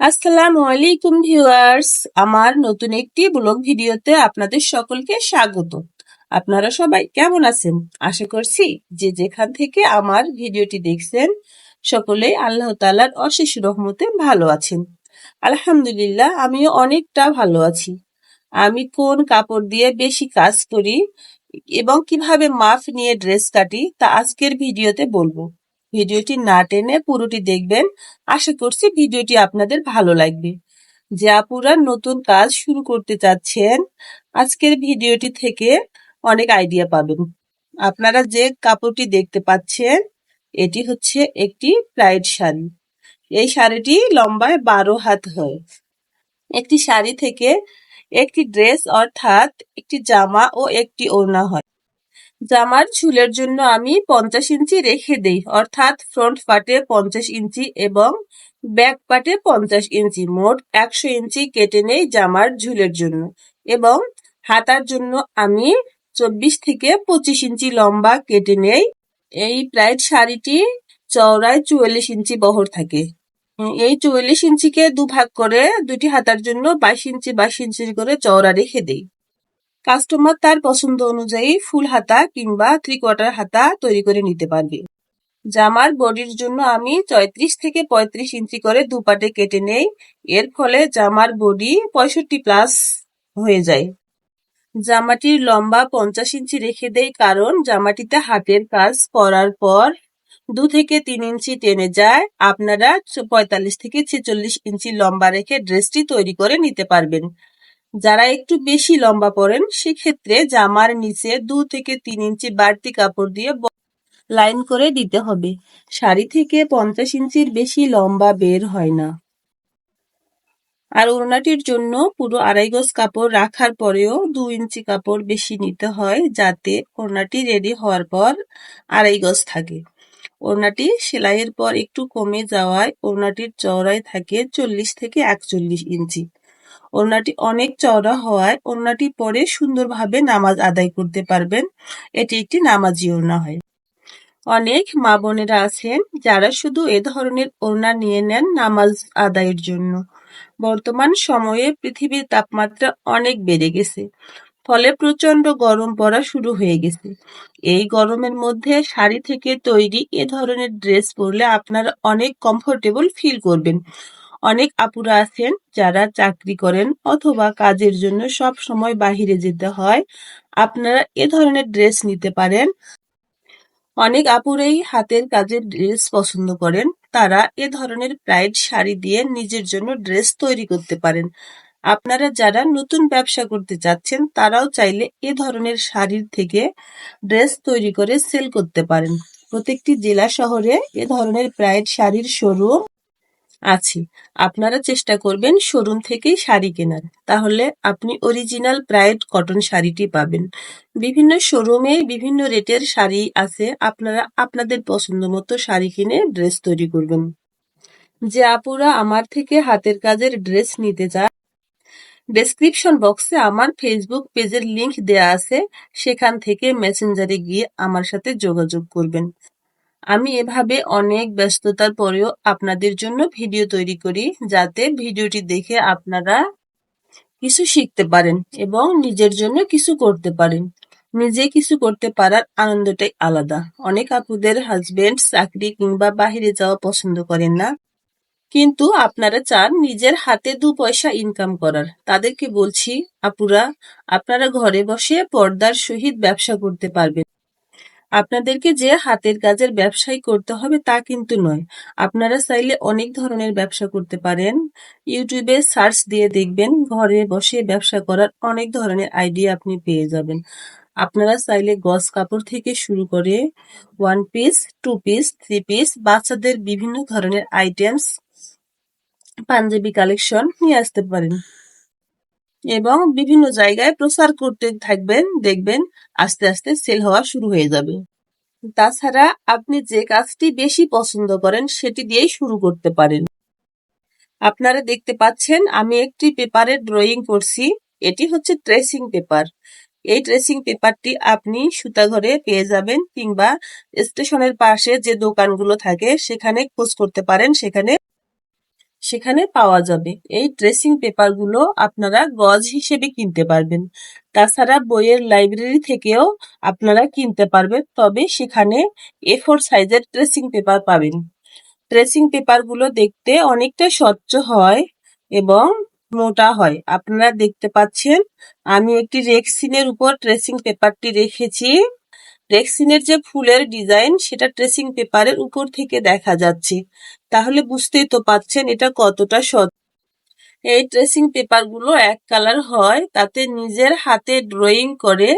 আসসালামু আলাইকুম ভিউয়ার্স, আমার নতুন একটি ব্লগ ভিডিওতে আপনাদের সকলকে স্বাগত। আপনারা সবাই কেমন আছেন? আশা করছি যে যেখান থেকে আমার ভিডিওটি দেখছেন, সকলেই আল্লাহ তালার অশেষ রহমতে ভালো আছেন। আলহামদুলিল্লাহ, আমিও অনেকটা ভালো আছি। আমি কোন কাপড় দিয়ে বেশি কাজ করি এবং কীভাবে মাফ নিয়ে ড্রেস কাটি তা আজকের ভিডিওতে বলব। ভিডিওটি না টেনে পুরোটি দেখবেন। আশা করছি ভিডিওটি আপনাদের ভালো লাগবে। যে আপুরা নতুন কাজ শুরু করতে চাচ্ছেন, আজকের ভিডিওটি থেকে অনেক আইডিয়া পাবেন। আপনারা যে কাপড়টি দেখতে পাচ্ছেন, এটি হচ্ছে একটি প্রাইড শাড়ি। এই শাড়িটি লম্বায় বারো হাত হয়। একটি শাড়ি থেকে একটি ড্রেস অর্থাৎ একটি জামা ও একটি ওড়না হয়। জামার ঝুলের জন্য আমি পঞ্চাশ ইঞ্চি রেখে দেই, অর্থাৎ ফ্রন্ট পার্টে পঞ্চাশ ইঞ্চি এবং ব্যাক পার্টে পঞ্চাশ ইঞ্চি। মোট একশো ইঞ্চি কেটে নেই জামার ঝুলের জন্য এবং হাতার জন্য আমি চব্বিশ থেকে পঁচিশ ইঞ্চি লম্বা কেটে নেই। এই প্রাইড শাড়িটি চওড়ায় চুয়াল্লিশ ইঞ্চি বহর থাকে। এই চুয়াল্লিশ ইঞ্চিকে দুভাগ করে দুটি হাতার জন্য বাইশ ইঞ্চি বাইশ ইঞ্চি করে চওড়া রেখে দেই। কাস্টমার তার পছন্দ অনুযায়ী ফুল হাতা কিংবা থ্রি কোয়ার্টার হাতা তৈরি করে নিতে পারবে। জামার বডির জন্য আমি চয়ত্রিশ থেকে পঁয়ত্রিশ ইঞ্চি করে দুপাটে কেটে নেই, এর ফলে জামার বডি পঁয়ষট্টি প্লাস হয়ে যায়। জামাটির লম্বা পঞ্চাশ ইঞ্চি রেখে দেই কারণ জামাটিতে হাতের কাজ করার পর দু থেকে তিন ইঞ্চি টেনে যায়। আপনারা পঁয়তাল্লিশ থেকে ছেচল্লিশ ইঞ্চি লম্বা রেখে ড্রেসটি তৈরি করে নিতে পারবেন। যারা একটু বেশি লম্বা পরেন, সেক্ষেত্রে জামার নিচে দু থেকে তিন ইঞ্চি বাড়তি কাপড় দিয়ে লাইন করে দিতে হবে। শাড়ি থেকে পঞ্চাশ ইঞ্চির বেশি লম্বা বের হয় না। আর ওড়নাটির জন্য পুরো আড়াই গজ কাপড় রাখার পরেও দু ইঞ্চি কাপড় বেশি নিতে হয়, যাতে ওড়নাটি রেডি হওয়ার পর আড়াই গজ থাকে। ওড়নাটি সেলাইয়ের পর একটু কমে যাওয়ায় ওড়নাটির চওড়ায় থাকে চল্লিশ থেকে একচল্লিশ ইঞ্চি। ওড়নাটি অনেক চওড়া হওয়ায় ওড়নাটি পরে সুন্দরভাবে নামাজ আদায় করতে পারবেন। এটি একটি নামাজি ওড়না হয়। অনেক মা বোনেরা আছেন যারা শুধু এ ধরনের ওড়না নিয়ে নেন নামাজ আদায়ের জন্য। বর্তমান সময়ে পৃথিবীর তাপমাত্রা অনেক বেড়ে গেছে, ফলে প্রচণ্ড গরম পড়া শুরু হয়ে গেছে। এই গরমের মধ্যে শাড়ি থেকে তৈরি এ ধরনের ড্রেস পরলে আপনারা অনেক কমফোর্টেবল ফিল করবেন। অনেক আপুরা আছেন যারা চাকরি করেন অথবা কাজের জন্য সব সময় বাহিরে যেতে হয়। আপনারা এ ধরনের ড্রেস নিতে পারেন। অনেক আপুরাই হাতের কাজের ড্রেস পছন্দ করেন। তারা এ ধরনের প্রাইড শাড়ি দিয়ে নিজের জন্য ড্রেস তৈরি করতে পারেন। আপনারা যারা নতুন ব্যবসা করতে চাচ্ছেন, তারাও চাইলে এ ধরনের শাড়ির থেকে ড্রেস তৈরি করে সেল করতে পারেন। প্রত্যেকটি জেলা শহরে এ ধরনের প্রাইড শাড়ির শোরুম আছে। আপনারা চেষ্টা করবেন শোরুম থেকেই শাড়ি কেনার। তাহলে আপনি অরিজিনাল প্রাইড কটন শাড়িটি পাবেন। বিভিন্ন শোরুমে বিভিন্ন রেটের শাড়ি আছে। আপনারা আপনাদের পছন্দ মতো শাড়ি কিনে ড্রেস তৈরি করবেন। যে আপুরা আমার থেকে হাতের কাজের ড্রেস নিতে চায় ডেসক্রিপশন বক্সে আমার ফেসবুক পেজের লিংক দেয়া আছে। সেখান থেকে মেসেঞ্জারে গিয়ে আমার সাথে যোগাযোগ করবেন। আমি এভাবে অনেক ব্যস্ততার পরেও আপনাদের জন্য ভিডিও তৈরি করি যাতে ভিডিওটি দেখে আপনারা কিছু শিখতে পারেন এবং নিজের জন্য কিছু করতে পারেন। নিজে কিছু করতে পারার আনন্দটাই আলাদা। অনেক আপুদের হাজবেন্ড চাকরি কিংবা বাহিরে যাওয়া পছন্দ করেন না। কিন্তু আপনারা চান নিজের হাতে দু পয়সা ইনকাম করার। তাদেরকে বলছি, আপুরা, আপনারা ঘরে বসে পর্দার সহিত ব্যবসা করতে পারবেন। আপনাদেরকে যে হাতের কাজের ব্যবসাই করতে হবে তা কিন্তু নয়। আপনারা চাইলে অনেক ধরনের ব্যবসা করতে পারেন। ইউটিউবে সার্চ দিয়ে দেখবেন, ঘরে বসে ব্যবসা করার অনেক ধরনের আইডিয়া আপনি পেয়ে যাবেন। আপনারা চাইলে গস কাপড় থেকে শুরু করে one piece two piece three piece বাচ্চাদের বিভিন্ন ধরনের আইটেমস পাঞ্জাবি কালেকশন নিয়ে আসতে পারেন। এবং বিভিন্ন জায়গায় প্রচার করতে থাকবেন, দেখবেন আস্তে আস্তে সেল হওয়া শুরু হয়ে যাবে। তাছাড়া আপনি যে কাজটি বেশি পছন্দ করেন সেটি দিয়েই শুরু করতে পারেন। আপনারা দেখতে পাচ্ছেন আমি একটি পেপারের ড্রয়িং করছি, এটি হচ্ছে ট্রেসিং পেপার এই ট্রেসিং পেপারটি আপনি সুতাঘরে পেয়ে যাবেন কিংবা স্টেশনের পাশে যে দোকানগুলো থাকে সেখানে খোঁজ করতে পারেন, সেখানে সেখানে পাওয়া যাবে। এই ড্রেসিং পেপারগুলো আপনারা গজ হিসেবে কিনতে পারবেন। তাছাড়া বইয়ের লাইব্রেরি থেকেও আপনারা কিনতে পারবেন, তবে সেখানে এ ফোর সাইজের ড্রেসিং পেপার পাবেন। ড্রেসিং পেপারগুলো দেখতে অনেকটা স্বচ্ছ হয় এবং মোটা হয়। আপনারা দেখতে পাচ্ছেন, আমি একটি রেক্সিনের উপর ড্রেসিং পেপারটি রেখেছি। রেক্সিনের যে ফুলের ডিজাইন, সেটা ড্রেসিং পেপারের উপর থেকে দেখা যাচ্ছে। তাহলে বুঝতেই তো পাচ্ছেন এটা কতটা সৎ। এই ড্রেসিং পেপারগুলো এক কালার হয়, তাতে নিজের হাতে ড্রয়িং করে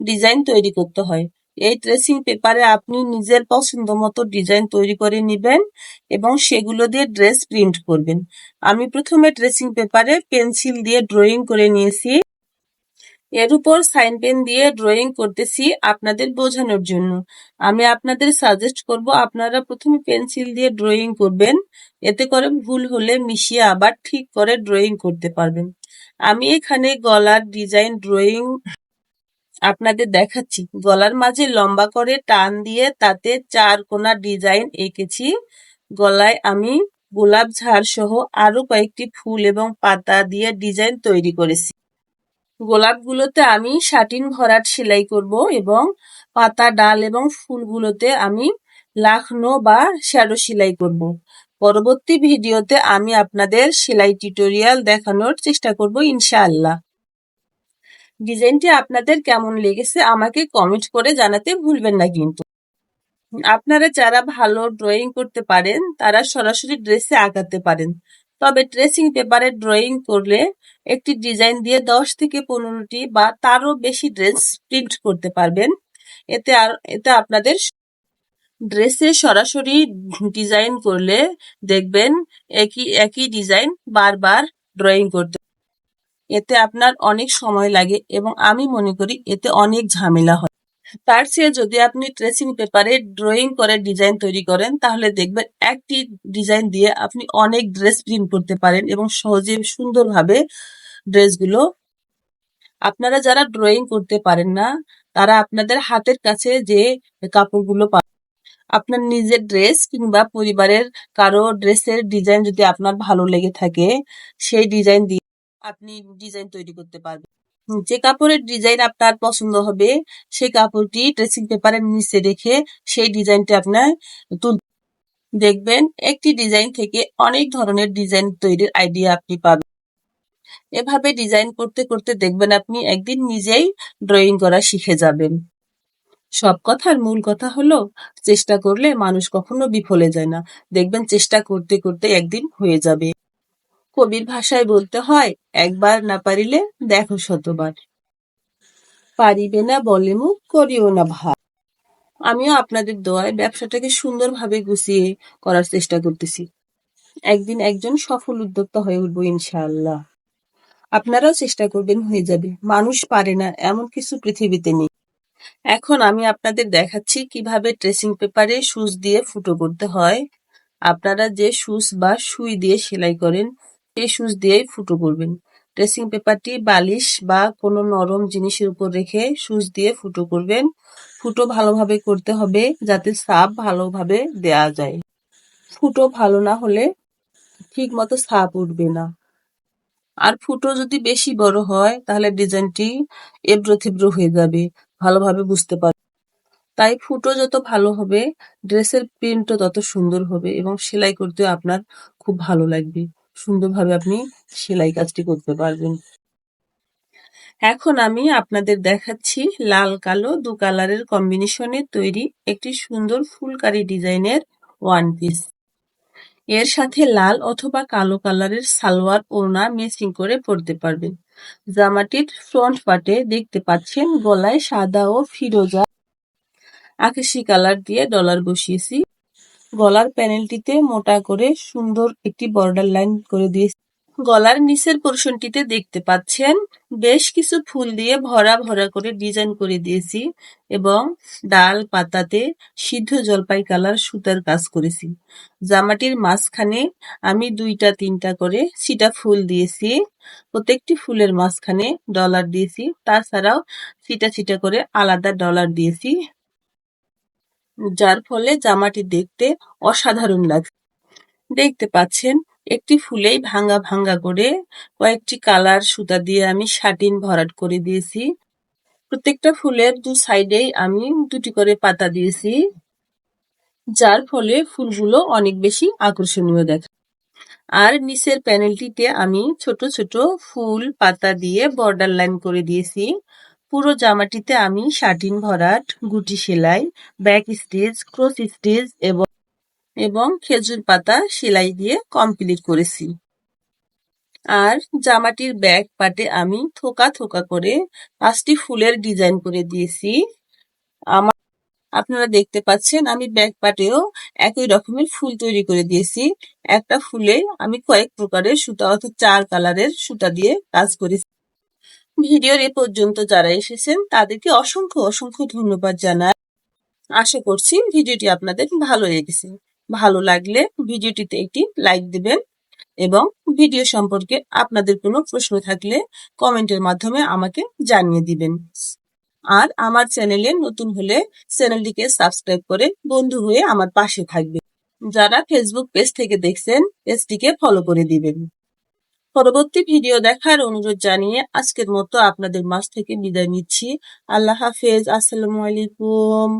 ডিজাইন তৈরি করতে হয়। এই ড্রেসিং পেপারে আপনি নিজের পছন্দ মতো ডিজাইন তৈরি করে নেবেন এবং সেগুলো দিয়ে ড্রেস প্রিন্ট করবেন। আমি প্রথমে ড্রেসিং পেপারে পেন্সিল দিয়ে ড্রয়িং করে নিয়েছি। এর উপর সাইন পেন দিয়ে ড্রয়িং করতেছি আপনাদের বোঝানোর জন্য। আমি আপনাদের সাজেস্ট করব আপনারা প্রথমে পেন্সিল দিয়ে ড্রয়িং করবেন। এতে করে ভুল হলে মিশিয়ে আবার ঠিক করে ড্রয়িং করতে পারবেন। আমি এখানে গলার ডিজাইন ড্রয়িং আপনাদের দেখাচ্ছি। গলার মাঝে লম্বা করে টান দিয়ে তাতে চার কোনা ডিজাইন এঁকেছি। গলায় আমি গোলাপ ঝাড় সহ আরও কয়েকটি ফুল এবং পাতা দিয়ে ডিজাইন তৈরি করেছি। গোলাপগুলোতে আমি সাটিন ভরাট সেলাই করব এবং পাতা, ডাল এবং ফুলগুলোতে আমি লাখনো বা শ্যাডো সেলাই করব। পরবর্তী ভিডিওতে আমি আপনাদের সেলাই টিউটোরিয়াল দেখানোর চেষ্টা করব ইনশাআল্লাহ। ডিজাইনটি আপনাদের কেমন লেগেছে আমাকে কমেন্ট করে জানাতে ভুলবেন না কিন্তু। আপনারা যারা ভালো ড্রয়িং করতে পারেন, তারা সরাসরি ড্রেসে আঁকাতে পারেন। তবে ড্রেসিং পেপারে ড্রয়িং করলে একটি ডিজাইন দিয়ে দশ থেকে পনেরোটি বা তারও বেশি ড্রেস প্রিন্ট করতে পারবেন। এতে আর, এতে আপনাদের ড্রেসে সরাসরি ডিজাইন করলে দেখবেন একই একই ডিজাইন বারবার ড্রয়িং করতে এতে আপনার অনেক সময় লাগে এবং আমি মনে করি এতে অনেক ঝামেলা হয়। তার চেয়ে যদি আপনি ট্রেসিং পেপারে ড্রয়িং করে ডিজাইন তৈরি করেন, তাহলে দেখবেন একটি ডিজাইন দিয়ে আপনি অনেক ড্রেস প্রিন্ট করতে পারেন এবং সহজে সুন্দরভাবে ড্রেসগুলো আপনারা যারা ড্রয়িং করতে পারেন না, তারা আপনাদের হাতের কাছে যে কাপড়গুলো পাবেন আপনার নিজের ড্রেস কিংবা পরিবারের কারও ড্রেসের ডিজাইন যদি আপনার ভালো লেগে থাকে, সেই ডিজাইন দিয়ে আপনি ডিজাইন তৈরি করতে পারবেন। যে কাপড়ের ডিজাইন আপনার পছন্দ হবে, সেই কাপড়টি ড্রেসিং পেপারের নিচে রেখে সেই ডিজাইনটি আপনার দেখবেন, একটি ডিজাইন থেকে অনেক ধরনের ডিজাইন তৈরির আইডিয়া আপনি পাবেন। এভাবে ডিজাইন করতে করতে দেখবেন আপনি একদিন নিজেই ড্রয়িং করা শিখে যাবেন। সব কথার মূল কথা হলো, চেষ্টা করলে মানুষ কখনো বিফলে যায় না। দেখবেন চেষ্টা করতে করতে একদিন হয়ে যাবে। কবির ভাষায় বলতে হয়, একবার না পারিলে দেখো শতবার। পারিবে না বলে মুখ, করিও না ভাব আমিও আপনাদের দোয়ায় ব্যবসাটাকে সুন্দরভাবে গুছিয়ে করার চেষ্টা করতেছি। একদিন একজন সফল উদ্যোক্তা হয়ে উঠবো ইনশাআল্লাহ। আপনারাও চেষ্টা করবেন হয়ে যাবে। মানুষ পারে না এমন কিছু পৃথিবীতে নেই। এখন আমি আপনাদের দেখাচ্ছি কীভাবে ট্রেসিং পেপারে সুচ দিয়ে ফুটো করতে হয়। আপনারা যে সুচ বা সুই দিয়ে সেলাই করেন সুচ দিয়েই ফুটো করবেন। ড্রেসিং পেপারটি বালিশ বা কোনো নরম জিনিসের উপর রেখে সুচ দিয়ে ফুটো করবেন। ফুটো ভালোভাবে করতে হবে যাতে সাপ ভালোভাবে দেয়া যায়। ফুটো ভালো না হলে ঠিক মতো সাপ উঠবে না। আর ফুটো যদি বেশি বড় হয়, তাহলে ডিজাইনটি এব্রো থেব্রো হয়ে যাবে। ভালোভাবে বুঝতে পার তাই ফুটো যত ভালো হবে ড্রেসের প্রিন্টও তত সুন্দর হবে এবং সেলাই করতেও আপনার খুব ভালো লাগবে। সুন্দরভাবে আপনি সেলাই কাজটি করতে পারবেন। এখন আমি আপনাদের দেখাচ্ছি লাল কালো দু কালারের কম্বিনেশনে তৈরি একটি সুন্দর ফুলকারি ডিজাইনের ওয়ান পিস। এর সাথে লাল অথবা কালো কালারের সালোয়ার ওড়না ম্যাচিং করে পরতে পারবেন। জামাটির ফ্রন্ট পার্টে দেখতে পাচ্ছেন গলায় সাদা ও ফিরোজা। আকাশি কালার দিয়ে ডলার বসিয়েছি। গলার প্যানেলটিতে মোটা করে সুন্দর একটি বর্ডার লাইন করে দিয়েছি। গলার নিচের পোর্শনটিতে দেখতে পাচ্ছেন, বেশ কিছু ফুল দিয়ে ভরা ভরা করে ডিজাইন করে দিয়েছি এবং ডাল পাতাতে সিদ্ধ জলপাই কালার সুতার কাজ করেছি। জামাটির মাঝখানে আমি দুইটা তিনটা করে সিটা ফুল দিয়েছি, প্রত্যেকটি ফুলের মাঝখানে ডলার দিয়েছি। তাছাড়াও ছিটা ছিটা করে আলাদা ডলার দিয়েছি। যার ফলে জামাটি দেখতে অসাধারণ লাগছে দেখতে পাচ্ছেন, একটি ফুলেই ভাঙ্গা ভাঙ্গা করে কয়েকটি কালার সুতা দিয়ে আমি শাটিন ভরাট করে দিয়েছি। প্রত্যেকটা ফুলের দু সাইডেই আমি দুটি করে পাতা দিয়েছি, যার ফলে ফুলগুলো অনেক বেশি আকর্ষণীয় দেখা। আর নিচের প্যানেলটিতে আমি ছোট ছোট ফুল পাতা দিয়ে বর্ডার লাইন করে দিয়েছি। পুরো জামাটিতে আমি শাটিন ভরাট, গুটি সেলাই, ব্যাক স্টিচ ক্রস স্টিচ এবং এবং খেজুর পাতা সেলাই দিয়ে কমপ্লিট করেছি। আর জামাটির ব্যাক পাটে আমি থোকা থোকা করে পাঁচটি ফুলের ডিজাইন করে দিয়েছি। আমার, আপনারা দেখতে পাচ্ছেন আমি ব্যাক পাটেও একই রকমের ফুল তৈরি করে দিয়েছি। একটা ফুলে আমি কয়েক প্রকারের সুতা, অর্থাৎ চার কালারের সুতা দিয়ে কাজ করেছি। ভিডিওর এ পর্যন্ত যারা এসেছেন, তাদেরকে অসংখ্য অসংখ্য ধন্যবাদ জানাই। আশা করছি ভিডিওটি আপনাদের ভালো লেগেছে। ভালো লাগলে ভিডিওটিতে একটি লাইক দিবেন এবং ভিডিও সম্পর্কে আপনাদের কোনো প্রশ্ন থাকলে কমেন্টের মাধ্যমে আমাকে জানিয়ে দিবেন। আর আমার চ্যানেলে নতুন হলে চ্যানেলটিকে সাবস্ক্রাইব করে বন্ধু হয়ে আমার পাশে থাকবে যারা ফেসবুক পেজ থেকে দেখছেন পেজটিকে ফলো করে দিবেন। পরবর্তী ভিডিও দেখার অনুরোধ জানিয়ে আজকের মতো আপনাদের মাস থেকে বিদায় নিচ্ছি। আল্লাহ হাফেজ, আসসালামু আলাইকুম।